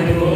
വരുമ്പോൾ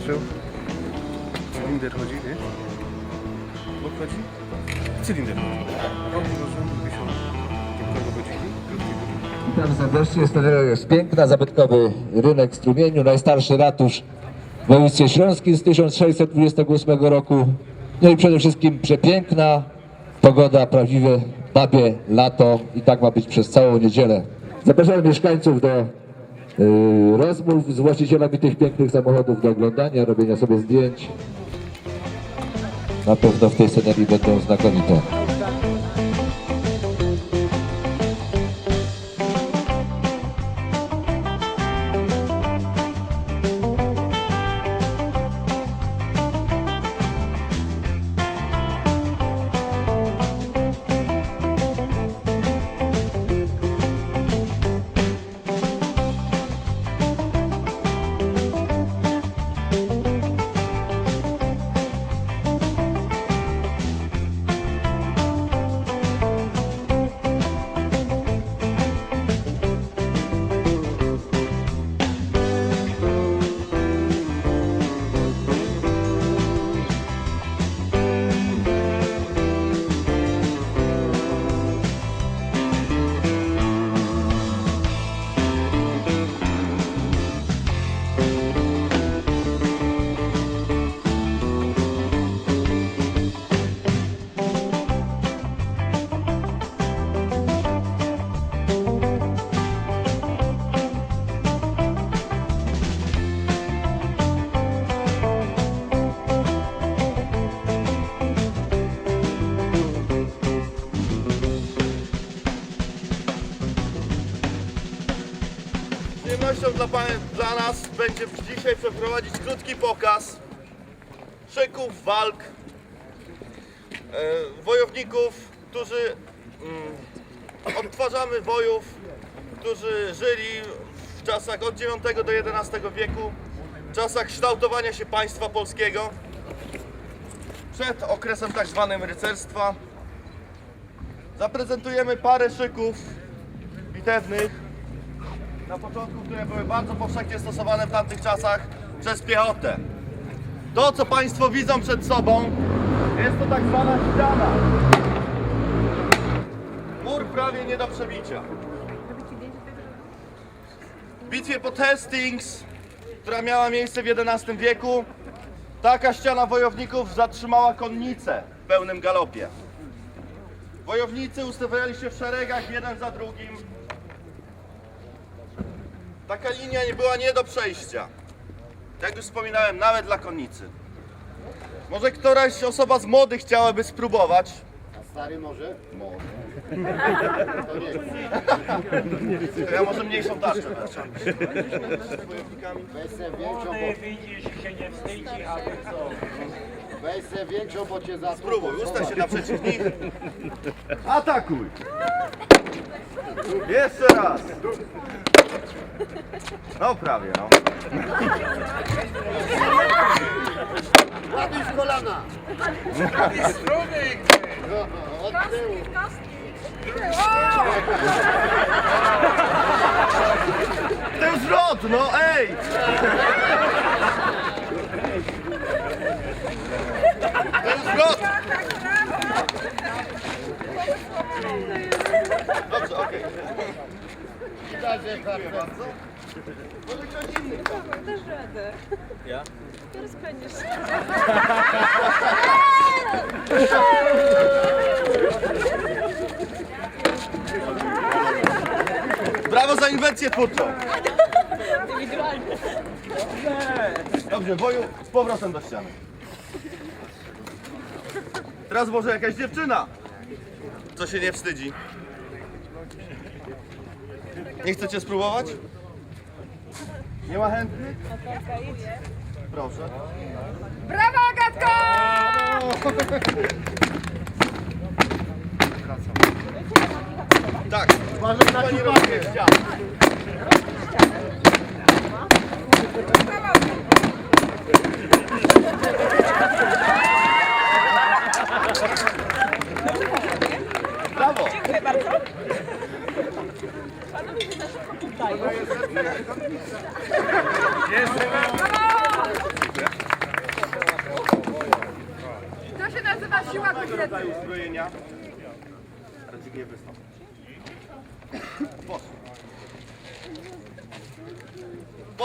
zobaczył. Cylinder chodzi, nie? Bok chodzi? Cylinder chodzi. Witam serdecznie. Jest, piękna, zabytkowy rynek w Strumieniu, najstarszy ratusz w województwie śląskim z 1628 roku. No i przede wszystkim przepiękna pogoda, prawdziwe babie lato i tak ma być przez całą niedzielę. Zapraszam mieszkańców do rozmów z właścicielami tych pięknych samochodów, do oglądania, robienia sobie zdjęć. Na pewno w tej scenerii będą znakomite. Przyjemnością dla, pan, dla nas będzie dzisiaj przeprowadzić krótki pokaz szyków, walk, e, wojowników, którzy mm, odtwarzamy wojów, którzy żyli w czasach od IX do XI wieku, w czasach kształtowania się państwa polskiego, przed okresem tak zwanym rycerstwa. Zaprezentujemy parę szyków bitewnych, na początku, które były bardzo powszechnie stosowane w tamtych czasach przez piechotę. To, co Państwo widzą przed sobą, jest to tak zwana ściana. Mur prawie nie do przebicia. W bitwie pod Hastings, która miała miejsce w XI wieku, taka ściana wojowników zatrzymała konnicę w pełnym galopie. Wojownicy ustawiali się w szeregach jeden za drugim, Taka linia nie była nie do przejścia. Jak już wspominałem, nawet dla konnicy. Może któraś osoba z młodych chciałaby spróbować? A stary może? Może. To nie. To ja może mniejszą taszkę wezmę. Z wojownikami. Weź se większą, bo, widzisz się nie wstydzi, aby co? weź se większą, bo cię za Spróbuj, ustań się naprzeciw nich. Atakuj! Jeszcze raz! No prawie, no. Ładuj w kolana! No, od tyłu. Ten zwrot, no ej! Ten zwrot! Dobrze, okej. Że Dziękuję bardzo. Może ktoś inny Dasz radę. Ja? Teraz będziesz. Brawo za inwencję twórczą! Dobrze, woju z do ściany. Teraz może jakaś dziewczyna, co się nie wstydzi. Nie chcecie spróbować? Nie ma chętnych? Proszę. Brawa, Agatko! Tak, Uważaj na pani ciupakę. robi ścianę. Brawo!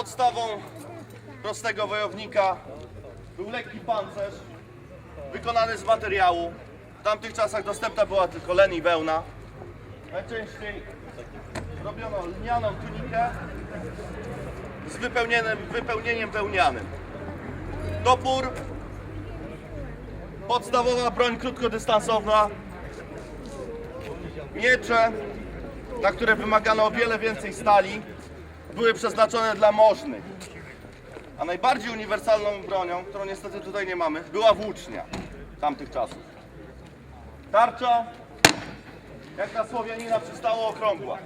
Podstawą prostego wojownika był lekki pancerz wykonany z materiału. W tamtych czasach dostępna była tylko len i wełna. Najczęściej robiono lnianą tunikę z wypełnieniem, wypełnieniem wełnianym. Topór Podstawowa broń krótkodystansowa. Miecze, na które wymagano o wiele więcej stali, były przeznaczone dla możnych. A najbardziej uniwersalną bronią, którą niestety tutaj nie mamy, była włócznia tamtych czasów. Tarcza, jak na Słowianina przystało okrągła.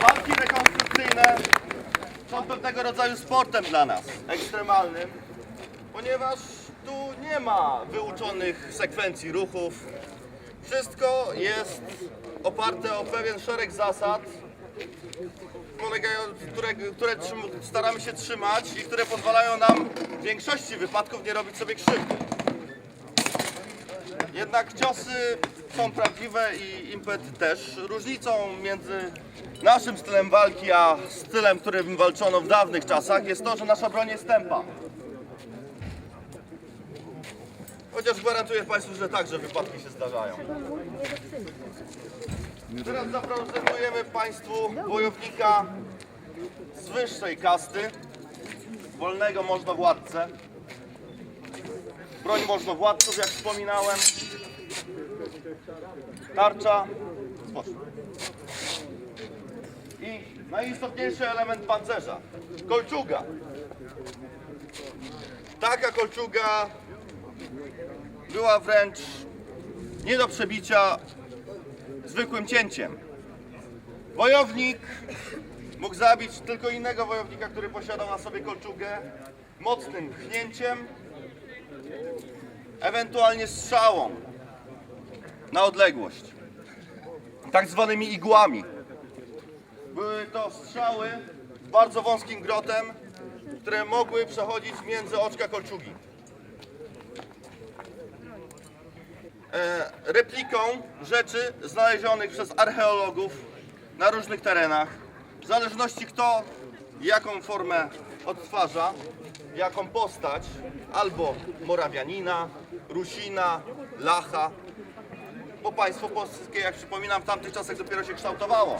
Walki są pewnego rodzaju sportem dla nas, ekstremalnym, ponieważ tu nie ma wyuczonych sekwencji ruchów, Wszystko jest oparte o pewien szereg zasad, które, które staramy się trzymać i które pozwalają nam w większości wypadków nie robić sobie krzywdy. Jednak ciosy są prawdziwe i impet też. Różnicą między naszym stylem walki a stylem, którym walczono w dawnych czasach jest to, że nasza broń jest tempa. Chociaż gwarantuję Państwu, że także wypadki się zdarzają. Teraz zaprezentujemy Państwu wojownika z wyższej kasty, wolnego możnowładcę. Broń możnowładców, jak wspominałem. Tarcza. Spocznij. I najistotniejszy element pancerza. Kolczuga. Taka kolczuga była wręcz nie do przebicia zwykłym cięciem. Wojownik mógł zabić tylko innego wojownika, który posiadał na sobie kolczugę mocnym pchnięciem, ewentualnie strzałą na odległość, tak zwanymi igłami. Były to strzały z bardzo wąskim grotem, które mogły przechodzić między oczka kolczugi. e, repliką rzeczy znalezionych przez archeologów na różnych terenach. W zależności kto jaką formę odtwarza, jaką postać, albo Morawianina, Rusina, Lacha, bo państwo polskie, jak przypominam, w tamtych czasach dopiero się kształtowało.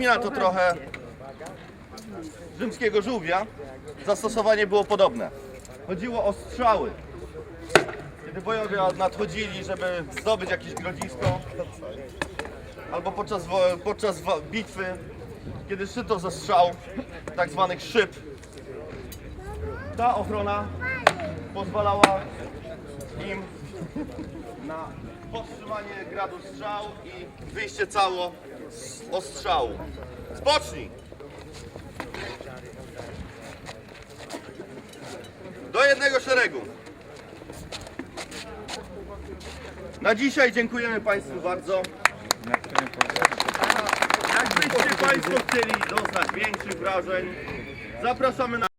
Przypomina to trochę rzymskiego żółwia. Zastosowanie było podobne. Chodziło o strzały. Kiedy bojowie nadchodzili, żeby zdobyć jakieś grodzisko, albo podczas, podczas bitwy, kiedy szyto ze strzał, tak zwanych szyb, ta ochrona pozwalała im na powstrzymanie gradu strzał i wyjście cało z ostrzału. Spocznij! Do jednego szeregu. Na dzisiaj dziękujemy Państwu bardzo. Jakbyście Państwo chcieli doznać większych wrażeń, zapraszamy na